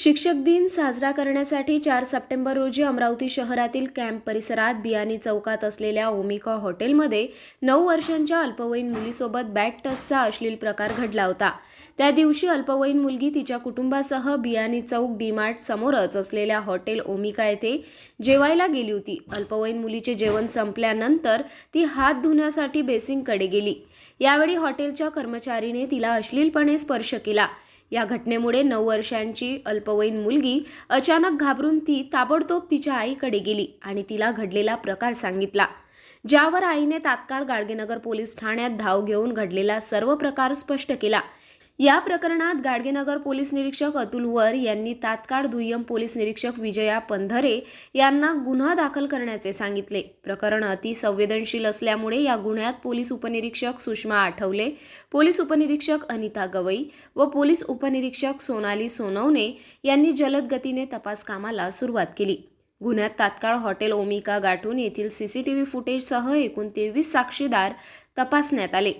शिक्षक दिन साजरा करण्यासाठी चार सप्टेंबर रोजी अमरावती शहरातील कॅम्प परिसरात बियाणी चौकात असलेल्या ओमिका हॉटेलमध्ये नऊ वर्षांच्या अल्पवयीन मुलीसोबत बॅट टचचा अश्लील प्रकार घडला होता. त्या दिवशी अल्पवयीन मुलगी तिच्या कुटुंबासह बियाणी चौक डीमार्ट समोरच असलेल्या हॉटेल ओमिका येथे जेवायला गेली होती. अल्पवयीन मुलीचे जेवण संपल्यानंतर ती हात धुण्यासाठी बेसिंगकडे गेली. यावेळी हॉटेलच्या कर्मचारीने तिला अश्लीलपणे स्पर्श केला. या घटनेमुळे नऊ वर्षांची अल्पवयीन मुलगी अचानक घाबरून ती ताबडतोब तिच्या आईकडे गेली आणि तिला घडलेला प्रकार सांगितला ज्यावर आईने तात्काळ गाडगेनगर पोलीस ठाण्यात धाव घेऊन घडलेला सर्व प्रकार स्पष्ट केला. या प्रकरणात गाडगेनगर पोलीस निरीक्षक अतुल वर यांनी तात्काळ दुय्यम पोलीस निरीक्षक विजया पंधरे यांना गुन्हा दाखल करण्याचे सांगितले. प्रकरण अतिसंवेदनशील असल्यामुळे या गुन्ह्यात पोलीस उपनिरीक्षक सुषमा आठवले पोलीस उपनिरीक्षक अनिता गवई व पोलीस उपनिरीक्षक सोनाली सोनवणे यांनी जलद गतीने तपास कामाला सुरुवात केली. गुन्ह्यात तात्काळ हॉटेल ओमिका गाठून येथील सीसीटीव्ही फुटेजसह एकूण तेवीस साक्षीदार तपासण्यात आले.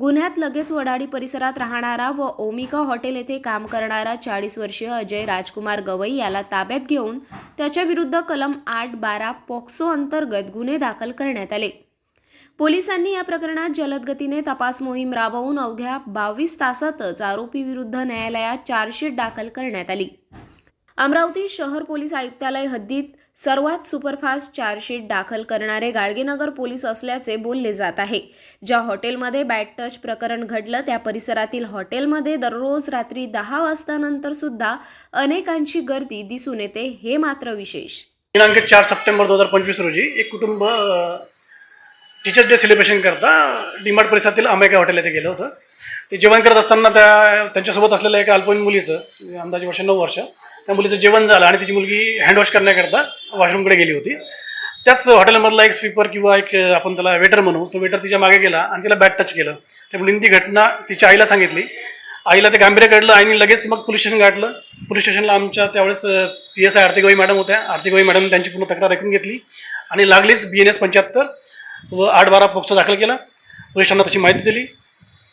गुन्ह्यात लगेच वडाडी परिसरात राहणारा व ओमिका हॉटेल येथे काम करणारा चाळीस वर्षीय अजय राजकुमार गवई याला ताब्यात घेऊन त्याच्या विरुद्ध कलम आठ बारा पॉक्सो अंतर्गत गुन्हे दाखल करण्यात आले. पोलिसांनी या प्रकरणात जलदगतीने तपास मोहीम राबवून अवघ्या बावीस तासातच आरोपीविरुद्ध न्यायालयात चार्जशीट दाखल करण्यात आली. अमरावती शहर पोलीस आयुक्तालय हद्दीत सर्वात सुपरफास्ट चार्जशीट दाखल करणारे गाडगेनगर पोलीस असल्याचे बोलले जात आहे. ज्या हॉटेलमध्ये बॅट टच प्रकरण घडलं त्या परिसरातील हॉटेलमध्ये दररोज रात्री दहा वाजतानंतर सुद्धा अनेकांची गर्दी दिसून येते हे मात्र विशेष. दिनांक चार सप्टेंबर दोन हजार पंचवीस रोजी एक कुटुंब टीचर्स डे सेलिब्रेशन करता. डीमार्ट परिसरातील अमेरिका हॉटेल येथे गेलं होतं. ते जेवण करत असताना त्या त्यांच्यासोबत असलेल्या एका अल्पवयीन मुलीचं अंदाजे वर्ष नऊ वर्ष त्या मुलीचं जेवण झालं आणि तिची मुलगी हँडवॉश करण्याकरता वॉशरूमकडे गेली होती. त्याच हॉटेलमधला एक स्वीपर किंवा एक आपण त्याला वेटर म्हणू तो वेटर तिच्यामागे गेला आणि तिला बॅट टच केलं. त्या मुलीने ती घटना तिच्या आईला सांगितली. आईला ते गांभीर्य कळलं आईने लगेच मग पोलीस स्टेशन गाठलं. पोलीस स्टेशनला आमच्या त्यावेळेस पी एस आय आर्थिकवाई मॅडम होत्या. आर्थिकवाई मॅडम त्यांची पूर्ण तक्रार ऐकून घेतली. आणि लागलीच बी एन एस पंच्याहत्तर. व आठ बारा पोक्सो दाखल केला. पोलिसांना तशी माहिती दिली.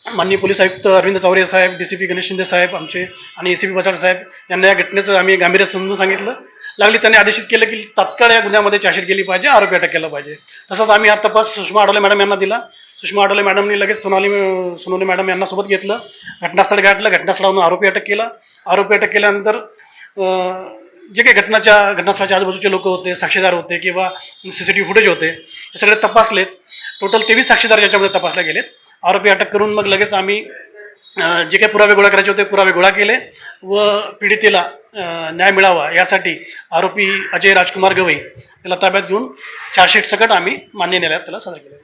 माननीय पोलीस आयुक्त अरविंद चौरे साहेब D C P Ganesh Shinde साहेब आमचे आणि ए सी पी बसाड साहेब यांना या घटनेचं आम्ही गांभीर्य समजून सांगितलं. लागली त्यांनी आदेशित केलं की तात्काळ या गुन्ह्यामध्ये चार्जशीट केली पाहिजे आरोपी अटक केला पाहिजे. तसंच आम्ही हा तपास सुषमा आडोले मॅडम यांना दिला. सुषमा आडोले मॅडमनी लगेच सोनाली सोनोली मॅडम यांना सोबत घेतलं. घटनास्थळ गाठलं घटनास्थळावरून आरोपी अटक केला. आरोपी अटक केल्यानंतर जे काही घटनाच्या घटनास्थळाच्या आजूबाजूचे लोक होते साक्षीदार होते किंवा C C T V footage होते हे सगळे तपासलेत. टोटल तेवीस साक्षीदार याच्यामध्ये तपासले गेलेत. आरोपी अटक करून मग लगेच आम्ही जे काही पुरावे गोळा करायचे होते पुरावे गोळा केले व पीडितेला न्याय मिळावा यासाठी आरोपी अजय राजकुमार गवई याला ताब्यात घेऊन चार्जशीट सकट आम्ही मान्य न्यायालयात त्याला सादर केलं.